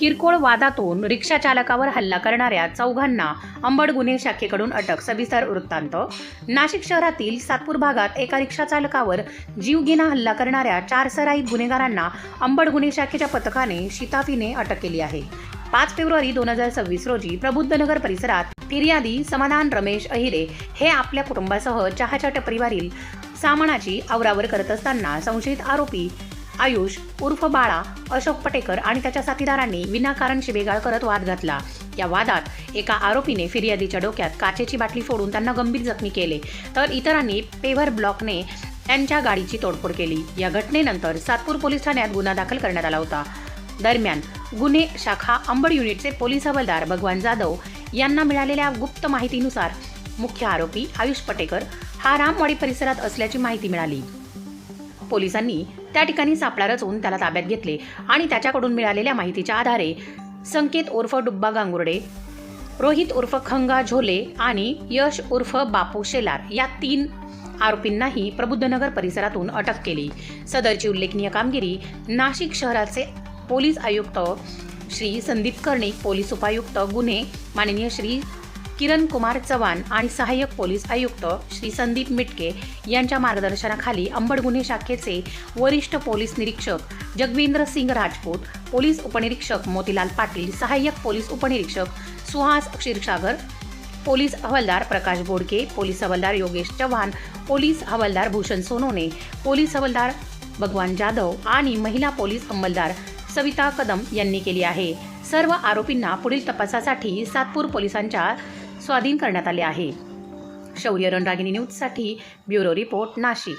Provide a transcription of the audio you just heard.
किरकोळ वादातून रिक्षा चालकावर हल्ला करणाऱ्या चौघांना अंबड गुन्हे शाखेकडून अटक. सविस्तर वृत्तांत. नाशिक शहरातील सातपूर भागात एका रिक्षा चालकावर जीवघेणा हल्ला करणाऱ्या चार सराईत गुन्हेगारांना अंबड गुन्हे शाखेच्या पथकाने शिताफीने अटक केली आहे. पाच फेब्रुवारी दोन हजार सव्वीस रोजी प्रबुद्धनगर परिसरात फिर्यादी समाधान रमेश अहिरे हे आपल्या कुटुंबासह चहाच्या टपरीवरील सामानाची आवरावर करत असताना संशयित आरोपी आयुष उर्फ बाळा अशोक पटेकर आणि त्याच्या साथीदारांनी विनाकारण शिबेगाळ करत वाद घातला. या वादात एका आरोपीने फिर्यादीच्या डोक्यात काचेची बाटली फोडून त्यांना गंभीर जखमी केले. तर इतरांनी पेव्हर ब्लॉकने त्यांच्या गाडीची तोडफोड केली. या घटनेनंतर सातपूर पोलीस ठाण्यात गुन्हा दाखल करण्यात आला होता. दरम्यान गुन्हे शाखा अंबड युनिटचे पोलीस हवालदार भगवान जाधव यांना मिळालेल्या गुप्त माहितीनुसार मुख्य आरोपी आयुष पटेकर हा रामवाडी परिसरात असल्याची माहिती मिळाली. पोलिसांनी त्या ठिकाणी सापळा रचून त्याला ताब्यात घेतले आणि त्याच्याकडून मिळालेल्या माहितीच्या आधारे संकेत उर्फ डुब्बा गांगुर्डे रोहित उर्फ खंगा झोले आणि यश उर्फ बापू शेलार या तीन आरोपींनाही प्रबुद्धनगर परिसरातून अटक केली. सदरची उल्लेखनीय कामगिरी नाशिक शहराचे पोलीस आयुक्त श्री संदीप कर्णिक पोलीस उपायुक्त गुन्हे माननीय श्री किरण कुमार चव्हाण आणि सहाय्यक पोलीस आयुक्त श्री संदीप मिटके यांच्या मार्गदर्शनाखाली अंबड गुन्हे शाखेचे वरिष्ठ पोलीस निरीक्षक जगविंद्र सिंग राजपूत पोलीस उपनिरीक्षक मोतीलाल पाटील सहाय्यक पोलीस उपनिरीक्षक सुहास क्षीरसागर पोलीस हवालदार प्रकाश बोडके पोलीस हवालदार योगेश चव्हाण पोलीस हवालदार भूषण सोनोने पोलीस हवालदार भगवान जाधव आणि महिला पोलीस अंमलदार सविता कदम यांनी केली आहे. सर्व आरोपींना पुढील तपासासाठी सातपूर पोलिसांच्या स्वाधीन करण्यात आले आहे. शौर्य रणरागिनी न्यूजसाठी ब्युरो रिपोर्ट नाशिक.